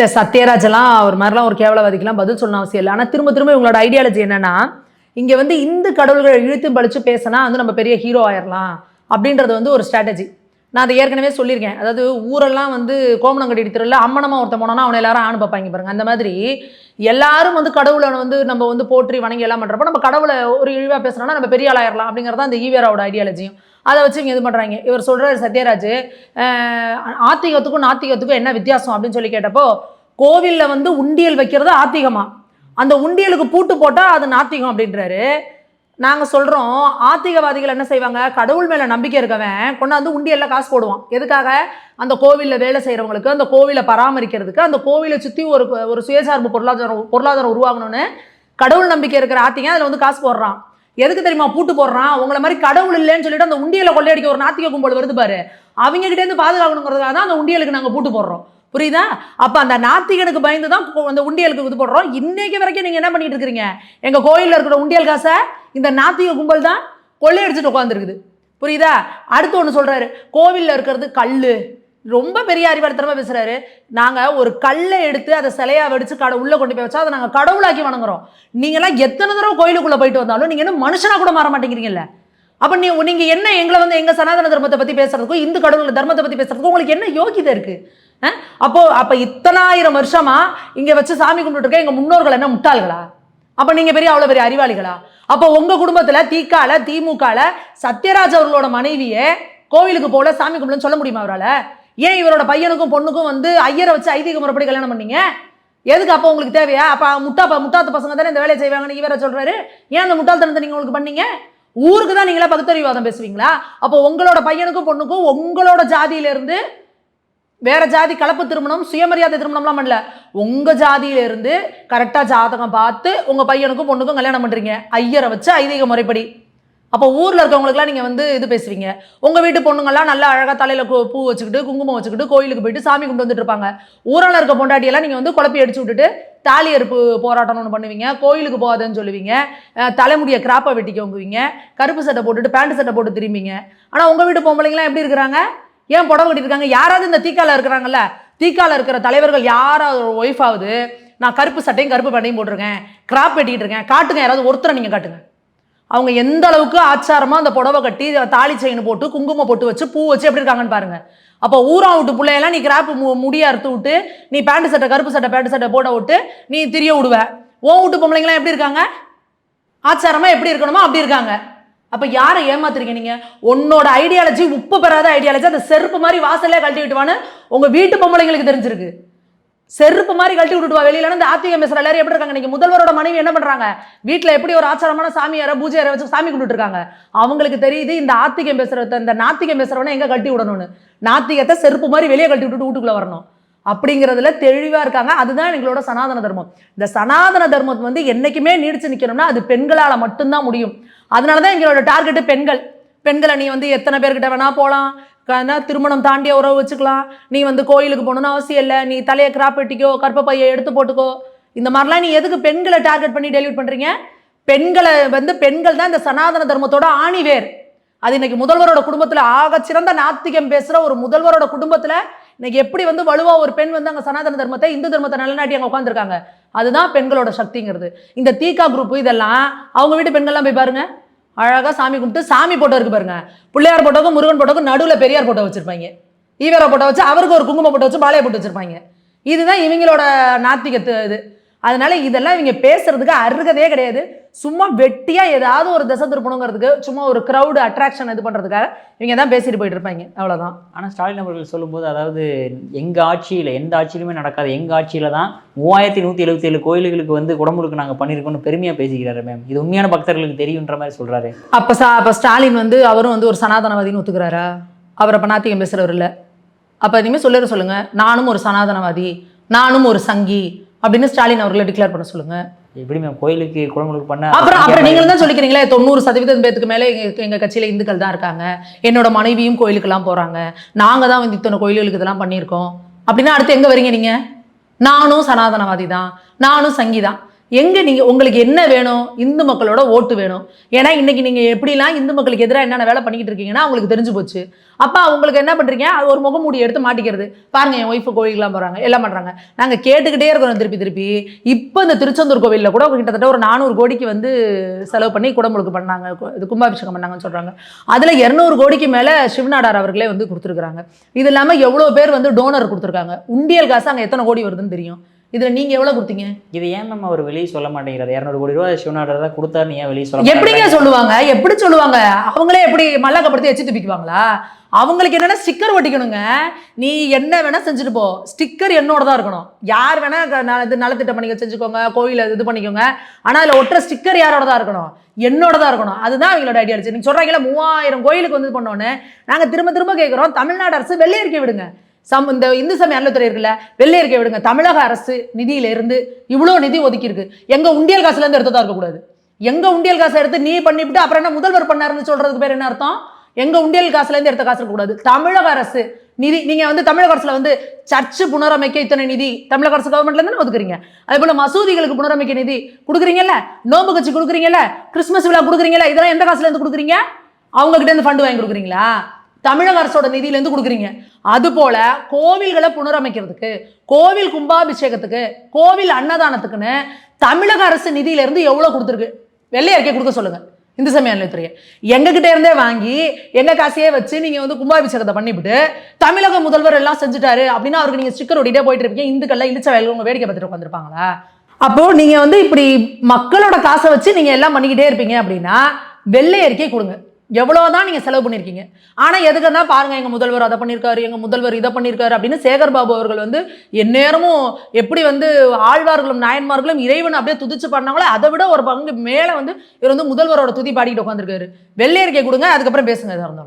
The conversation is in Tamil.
இந்த சத்யராஜெல்லாம் அவர் ஒரு மாதிரிலாம் ஒரு கேவலவாதிக்கெல்லாம் பதில் சொல்லணும் அவசியம் இல்லை. ஆனால் திரும்ப திரும்ப இவங்களோட ஐடியாலஜி என்னென்னா இங்கே வந்து இந்து கடவுள்களை இழுத்து பழித்து பேசினா வந்து நம்ம பெரிய ஹீரோ ஆயிடலாம் அப்படின்றது வந்து ஒரு ஸ்ட்ராட்டஜி நான் அதை ஏற்கனவே சொல்லியிருக்கேன். அதாவது ஊரெல்லாம் வந்து கோமணங்கடி திருவிழா அம்மனமாக ஒருத்தன் போனோன்னா அவனை எல்லாரும் ஆணு பார்ப்பாங்க பாருங்க. அந்த மாதிரி எல்லாரும் வந்து கடவுளை வந்து நம்ம வந்து போற்றி வணங்கி எல்லாம் பண்ணுறப்போ நம்ம கடவுளை ஒரு இழிவாக பேசுனோம்னா நம்ம பெரிய ஆளாயிரலாம் அப்படிங்கிறது தான் இந்த ஈவேராவோட ஐடியாலஜியும் அதை வச்சு இங்கே இது பண்ணுறாங்க இவர் சொல்கிறார் சத்யராஜ் ஆத்திகத்துக்கும் நாத்திகத்துக்கும் என்ன வித்தியாசம்? அப்படின்னு சொல்லி கேட்டப்போ கோவிலில் வந்து உண்டியல் வைக்கிறது ஆத்திகமாக அந்த உண்டியலுக்கு பூட்டு போட்டால் அது நாத்திகம் அப்படின்றாரு. நாங்கள் சொல்கிறோம் ஆத்திகவாதிகள் என்ன செய்வாங்க? கடவுள் மேலே நம்பிக்கை இருக்கவன் கொண்டாந்து உண்டியல்ல காசு போடுவான். எதுக்காக? அந்த கோவிலில் வேலை செய்கிறவங்களுக்கு அந்த கோவிலை பராமரிக்கிறதுக்கு அந்த கோவிலை சுற்றி ஒரு ஒரு சுயசார்பு பொருளாதாரம் பொருளாதாரம் உருவாகணும்னு கடவுள் நம்பிக்கை இருக்கிற ஆத்திங்க அதில் வந்து காசு போடுறான். எதுக்கு தெரியுமா? பூட்டு போடுறான். உங்களை மாதிரி கடவுள் இல்லைன்னு சொல்லிட்டு அந்த உண்டியலை கொள்ளையடிக்க ஒரு நாத்திக கும்பல் வருது பாரு. அவங்க பாதுகாக்கணுங்கிறதுக்காக தான் அந்த உண்டியலுக்கு நாங்கள் பூட்டு போடுறோம். புரியுதா? அப்ப அந்த நாத்திகனுக்கு பயந்து தான் அந்த உண்டியலுக்கு இது போடுறோம். இன்னைக்கு வரைக்கும் நீங்க என்ன பண்ணிட்டு இருக்கிறீங்க? எங்க கோயில்ல இருக்கிற உண்டியல் காசை இந்த நாத்திக கும்பல் தான் கொள்ளையடிச்சிட்டு உட்காந்துருக்குது புரியுதா? அடுத்து ஒன்று சொல்கிறாரு கோவிலில் இருக்கிறது கல் ரொம்ப பெரிய அறிவாளித்தனமா பேசுகிறாரு நாங்கள் ஒரு கல்லை எடுத்து அதை சிலையாக வெடிச்சு கடை உள்ளே கொண்டு போய் வச்சா அதை நாங்கள் கடவுளாக்கி வணங்குறோம். நீங்களாம் எத்தனை தடவை கோயிலுக்குள்ளே போயிட்டு வந்தாலும் நீங்கள் இன்னும் மனுஷனா கூட மாற மாட்டேங்கிறீங்கல்ல. அப்போ நீ நீங்கள் என்ன எங்களை வந்து எங்கள் சனாதன தர்மத்தை பற்றி பேசுறதுக்கும் இந்து கடவுள் தர்மத்தை பற்றி பேசுறதுக்கும் உங்களுக்கு என்ன யோகிதை இருக்குது அப்போது அப்போ இத்தனாயிரம் வருஷமாக இங்கே வச்சு சாமி கும்பிட்டுருக்க எங்கள் முன்னோர்கள் என்ன முட்டாள்களா? அப்போ நீங்கள் பெரிய அவ்வளோ பெரிய அறிவாளிகளா? அப்போ உங்கள் குடும்பத்தில் திகால திமுகல சத்யராஜ் அவர்களோட மனைவியே கோவிலுக்கு போல சாமி கும்பிடுன்னு சொல்ல முடியுமா அவரால்? ஏன் இவரோட பையனுக்கும் பொண்ணுக்கும் வந்து ஐயரை வச்சு ஐதீக முறைப்படி கல்யாணம் பண்ணீங்க? எதுக்கு அப்போ உங்களுக்கு தேவையா? அப்போ முட்டா முட்டாத்து முட்டாத்த பசங்க தானே இந்த வேலையை செய்வாங்கன்னு இவரை சொல்கிறாரு ஏன் அந்த முட்டாள்தனத்தை நீங்கள் உங்களுக்கு பண்ணீங்க? ஊருக்கு தான் நீங்களா பகுத்தறிவாதம் பேசுவீங்களா? அப்போ உங்களோட பையனுக்கும் பொண்ணுக்கும் உங்களோட ஜாதியிலேருந்து வேற ஜாதி கலப்பு திருமணம் சுயமரியாதை திருமணம்லாம் பண்ணல. உங்க ஜாதியில இருந்து கரெக்டா ஜாதகம் பார்த்து உங்க பையனுக்கும் பொண்ணுக்கும் கல்யாணம் பண்றீங்க. ஐயரை வச்சு ஐதீக முறைப்படி. அப்போ ஊரில் இருக்கவங்களுக்குலாம் நீங்கள் வந்து இது பேசுவீங்க. உங்கள் வீட்டு பொண்ணுங்கெல்லாம் நல்லா அழகாக தலையில் பூ வச்சுக்கிட்டு குங்குமம் வச்சுக்கிட்டு கோயிலுக்கு போயிட்டு சாமி கும்பிட்டு வந்துட்டு இருப்பாங்க. ஊரில் இருக்க பொண்டாட்டியெல்லாம் நீங்கள் வந்து குழப்பி அடிச்சு விட்டுட்டு தாலி அறுப்பு போராட்டம் ஒன்று பண்ணுவீங்க. கோயிலுக்கு போகாதேன்னு சொல்லுவீங்க. தலைமுடியை கிராப்பை வெட்டிக்கோங்குவீங்க கருப்பு சட்டை போட்டுட்டு பேண்ட் சட்டை போட்டு திரும்பிங்க ஆனால் உங்கள் வீட்டு பொம்பளைங்களாம் எப்படி இருக்கிறாங்க? ஏன் புடவை கட்டியிருக்காங்க? யாராவது இந்த தீக்கால இருக்கிறாங்கல்ல? தீக்கால இருக்கிற தலைவர்கள் யாராவது ஒய்ஃப் ஆகுது நான் கருப்பு சட்டையும் கருப்பு பேண்டையும் போட்டிருக்கேன் கிராப் வெட்டிட்டு இருக்கேன் காட்டுங்க யாராவது ஒருத்தரை நீங்கள் காட்டுங்க. அவங்க எந்த அளவுக்கு ஆச்சாரமாக அந்த புடவை கட்டி தாலி செயின் போட்டு குங்குமம் போட்டு வச்சு பூ வச்சு எப்படி இருக்காங்கன்னு பாருங்க. அப்போ ஊரா விட்டு பிள்ளையெல்லாம் நீ கிராப் முடியை அறுத்து விட்டு நீ பேண்ட் சட்டை கருப்பு சட்டை பேண்ட் சட்டை போட விட்டு நீ திரிய விடுவ. ஓ வீட்டு பொம்பளைங்களாம் எப்படி இருக்காங்க? ஆச்சாரமாக எப்படி இருக்கணுமோ அப்படி இருக்காங்க. அப்போ யாரை ஏமாத்துறீங்க நீங்கள் உன்னோட ஐடியாலஜி உப்பு பெறாத ஐடியாலஜி அந்த செருப்பு மாதிரி வாசல்லே கழட்டி விட்டுவான்னு உங்கள் வீட்டு பொம்பளைங்களுக்கு தெரிஞ்சிருக்கு. செருப்பு மாதிரி கழட்டி விட்டுவா வெளியில இந்த ஆத்திகம் பேசுற எல்லாரும் எப்படி இருக்காங்க? நீங்க முதல்வரோட மனைவி என்ன பண்றாங்க? வீட்டில் எப்படி ஒரு ஆச்சாரமான சாமியார பூஜை யாரை வச்சு சாமி கும்பிட்டு இருக்காங்க? அவங்களுக்கு தெரியுது இந்த ஆத்திகம் பேசுறத இந்த நாத்திகம் பேசுறவனை எங்க கழட்டி விடணும்னு. நாத்திகத்தை செருப்பு மாதிரி வெளியே கழட்டி விட்டுட்டு வீட்டுக்குள்ள வரணும். அப்படிங்கிறதுல தெளிவாக இருக்காங்க. அதுதான் எங்களோட சனாதன தர்மம். இந்த சனாதன தர்மம் வந்து என்றைக்குமே நீடிச்சு நிற்கணும்னா அது பெண்களால் மட்டும்தான் முடியும். அதனால தான் எங்களோட டார்கெட்டு பெண்கள். பெண்களை நீ வந்து எத்தனை பேர்கிட்ட வேணால் போகலாம் திருமணம் தாண்டிய உறவு வச்சுக்கலாம். நீ வந்து கோயிலுக்கு போகணும்னு அவசியம் இல்லை. நீ தலையை கிராப் வெட்டிக்கோ கற்ப பையை எடுத்து போட்டுக்கோ. இந்த மாதிரிலாம் நீ எதுக்கு பெண்களை டார்கெட் பண்ணி டெலிவரி பண்ணுறீங்க பெண்களை வந்து பெண்கள் தான் இந்த சனாதன தர்மத்தோட ஆணிவேர். அது இன்னைக்கு முதல்வரோட குடும்பத்தில் ஆக சிறந்த நாத்திகம் பேசுகிற ஒரு முதல்வரோட குடும்பத்தில் இன்னைக்கு எப்படி வந்து வலுவா ஒரு பெண் வந்து அங்கே சனாதன தர்மத்தை இந்து தர்மத்தை நிலநாட்டி அங்கே உட்காந்துருக்காங்க அதுதான் பெண்களோட சக்திங்கிறது. இந்த தீகா குரூப் இதெல்லாம் அவங்க வீட்டு பெண்கள்லாம் போய் பாருங்கள் அழகாக சாமி கும்பிட்டு சாமி போட்டோ இருக்கு பாருங்க. பிள்ளையார் போட்டோக்கும் முருகன் போட்டோக்கும் நடுவில் பெரியார் போட்டோ வச்சுருப்பாங்க. ஈவேரா போட்டோ வச்சு அவருக்கு ஒரு குங்குமம் போட்டோ வச்சு பாளைய போட்டு வச்சுருப்பாங்க. இதுதான் இவங்களோட நாத்திகத்து இது. அதனால இதெல்லாம் இவங்க பேசுறதுக்கு அருகதே கிடையாது. சும்மா வெட்டியா ஏதாவது ஒரு திசை திருப்பணுங்கிறதுக்கு சும்மா ஒரு crowd அட்ராக்ஷன் இது பண்றதுக்காக இவங்க தான் பேசிட்டு போயிட்டு இருப்பாங்க. அவ்வளவுதான். ஆனால் ஸ்டாலின் அவர்கள் சொல்லும்போது அதாவது எங்கள் ஆட்சியில் எந்த ஆட்சியிலுமே நடக்காது எங்கள் ஆட்சியில் தான் மூவாயிரத்தி நூற்றி எழுபத்தேழு கோயில்களுக்கு வந்து குடமுழுக்கு நாங்கள் பண்ணியிருக்கோம்னு பெருமையாக பேசிக்கிறாரு மேம் இது உண்மையான பக்தர்களுக்கு தெரியுன்ற மாதிரி சொல்கிறாரு அப்ப சா அப்ப ஸ்டாலின் வந்து அவரும் வந்து ஒரு சனாதனவாதின்னு ஒத்துக்கிறாரா? அவர் அப்ப நாத்திகம் பேசுறவர் இல்ல. அப்ப இனிமேல் சொல்லிட சொல்லுங்க. நானும் ஒரு சனாதனவாதி நானும் ஒரு சங்கி அப்படின்னு ஸ்டாலின் அவர்களை டிக்ளேர் பண்ண சொல்லுங்க. எப்படி மேம் கோயிலுக்கு குடமுழுக்கு பண்ண அப்புறம் அப்புறம் நீங்களும் தான் சொல்லிக்கிறீங்களே தொண்ணூறு சதவீதம் பேத்துக்கு மேலே எங்க எங்க கட்சியில இந்துக்கள் தான் இருக்காங்க. என்னோட மனைவியும் கோயிலுக்கெல்லாம் போறாங்க. நாங்க தான் வந்து இத்தனை கோயில்களுக்கு இதெல்லாம் பண்ணியிருக்கோம். அப்படின்னா அடுத்து எங்க வரீங்க நீங்க? நானும் சனாதனவாதி தான் நானும் சங்கி தான் எங்கே நீங்கள் உங்களுக்கு என்ன வேணும்? இந்து மக்களோட ஓட்டு வேணும். ஏன்னா இன்னைக்கு நீங்கள் எப்படிலாம் இந்து மக்களுக்கு எதிராக என்னென்ன வேலை பண்ணிக்கிட்டு இருக்கீங்கன்னா உங்களுக்கு தெரிஞ்சு போச்சு. அப்போ உங்களுக்கு என்ன பண்ணுறீங்க அது ஒரு முகமூடி எடுத்து மாட்டிக்கிறது. பாருங்க என் ஒய்ஃபு கோயிலுக்குலாம் போகிறாங்க எல்லாம் பண்ணுறாங்க நாங்கள் கேட்டுக்கிட்டே இருக்கிறோம் திருப்பி திருப்பி. இப்போ இந்த திருச்செந்தூர் கோவிலில் கூட கிட்டத்தட்ட ஒரு நானூறு கோடிக்கு வந்து செலவு பண்ணி குடமுழுக்கு பண்ணாங்க. இது கும்பாபிஷேகம் பண்ணாங்கன்னு சொல்கிறாங்க அதில் இரநூறு கோடிக்கு மேலே சிவநாடார் அவர்களே வந்து கொடுத்துருக்குறாங்க. இது இல்லாமல் எவ்வளோ பேர் வந்து டோனர் கொடுத்துருக்காங்க. உண்டியல் காசு அங்கே எத்தனை கோடி வருதுன்னு தெரியும். இதுல நீங்க எவ்வளவு கொடுத்தீங்க? இது ஏன் மேம் அவர் வெளியே சொல்ல மாட்டேங்கிறாரு? இரநூறு கோடி ரூபாய் சிவநாடர் தான் கொடுத்தாருன்னு ஏன் வெளியே சொல்ல எப்படிங்க? சொல்லுவாங்க? எப்படி சொல்லுவாங்க? அவங்களே எப்படி மல்லாக்கப்படுத்தி எச்சு துப்பிக்குவாங்களா? அவங்களுக்கு என்னன்னா ஸ்டிக்கர் ஒட்டிக்கணுங்க. நீ என்ன வேணா செஞ்சுட்டு போ. ஸ்டிக்கர் என்னோட தான் இருக்கணும். யார் வேணா இது நலத்திட்டம் பண்ணிக்க செஞ்சுக்கோங்க கோயில இது பண்ணிக்கோங்க. ஆனா அதுல ஒட்டுற ஸ்டிக்கர் யாரோட தான் இருக்கணும்? என்னோட தான் இருக்கணும். அதுதான் அவங்களோட ஐடியா நீங்க சொல்றாங்கல்ல மூவாயிரம் கோயிலுக்கு வந்து பண்ணோன்னு நாங்க திரும்ப திரும்ப கேட்குறோம் தமிழ்நாடு அரசு வெள்ளை அறிக்கை விடுங்க. சம் இந்த இந்து சமய அறநிலைத்துறை இருக்குல்ல வெள்ளை விடுங்க. தமிழக அரசு நிதியிலிருந்து இவ்வளோ நிதி ஒதுக்கியிருக்கு. எங்கள் உண்டியல் காசுலேருந்து எடுத்ததாக இருக்கக்கூடாது. எங்கள் உண்டியல் காசை எடுத்து நீ பண்ணிவிட்டு அப்புறம் என்ன முதல்வர் பண்ணாருன்னு சொல்கிறதுக்கு பேர் என்ன அர்த்தம்? எங்கள் உண்டியல் காசுலேருந்து எடுத்த காசு இருக்கக்கூடாது. தமிழக அரசு நிதி நீங்கள் வந்து தமிழக அரசில் வந்து சர்ச்சு புனரமைக்க இத்தனை நிதி தமிழக அரசு கவர்மெண்ட்லேருந்து ஒதுக்குறீங்க? அதே போல மசூதிகளுக்கு புனரமைக்க நிதி கொடுக்குறீங்கல்ல? நோம்பு கட்சி கொடுக்குறீங்கல்ல? கிறிஸ்மஸ் விழா கொடுக்குறீங்கல்ல? இதெல்லாம் எந்த காசுலேருந்து கொடுக்குறீங்க? அவங்ககிட்ட இருந்து ஃபண்டு வாங்கி கொடுக்குறீங்களா? தமிழக அரசோட நிதியிலேருந்து கொடுக்குறீங்க. அதுபோல கோவில்களை புனரமைக்கிறதுக்கு கோவில் கும்பாபிஷேகத்துக்கு கோவில் அன்னதானத்துக்குன்னு தமிழக அரசு நிதியிலேருந்து எவ்வளோ கொடுத்துருக்கு? வெள்ளை அறிக்கை கொடுக்க சொல்லுங்கள் இந்து சமய அறநிலையத்துறையை. எங்ககிட்ட இருந்தே வாங்கி எங்க காசையே வச்சு நீங்க வந்து கும்பாபிஷேகத்தை பண்ணிவிட்டு தமிழக முதல்வர் எல்லாம் செஞ்சுட்டாரு அப்படின்னா அவருக்கு நீங்க ஸ்டிக்கர் ஒட்டிட்டே போயிட்டு இருப்பீங்க. இந்துக்கள்லாம் இழிச்ச வயல் உங்க வேடிக்கை பார்த்துட்டு உட்காந்துருப்பாங்களா அப்போ நீங்க வந்து இப்படி மக்களோட காசை வச்சு நீங்க எல்லாம் பண்ணிக்கிட்டே இருப்பீங்க அப்படின்னா வெள்ளை அறிக்கை கொடுங்க. எவ்வளோ தான் நீங்கள் செலவு பண்ணியிருக்கீங்க ஆனால் எதுக்கு எதுக்குன்னா பாருங்கள் எங்கள் முதல்வர் அதை பண்ணியிருக்காரு எங்கள் முதல்வர் இதை பண்ணியிருக்காரு அப்படின்னு சேகர் பாபு அவர்கள் வந்து எந்நேரமும் எப்படி வந்து ஆழ்வார்களும் நாயன்மார்களும் இறைவன் அப்படியே துதிச்சு பண்ணாங்களோ அதை விட ஒரு பங்கு மேலே வந்து இவர் வந்து முதல்வரோட துதி பாடிக்கிட்டு உட்காந்துருக்காரு வெள்ளையறிக்கை கொடுங்க அதுக்கப்புறம் பேசுங்க இதாக இருந்தாலும்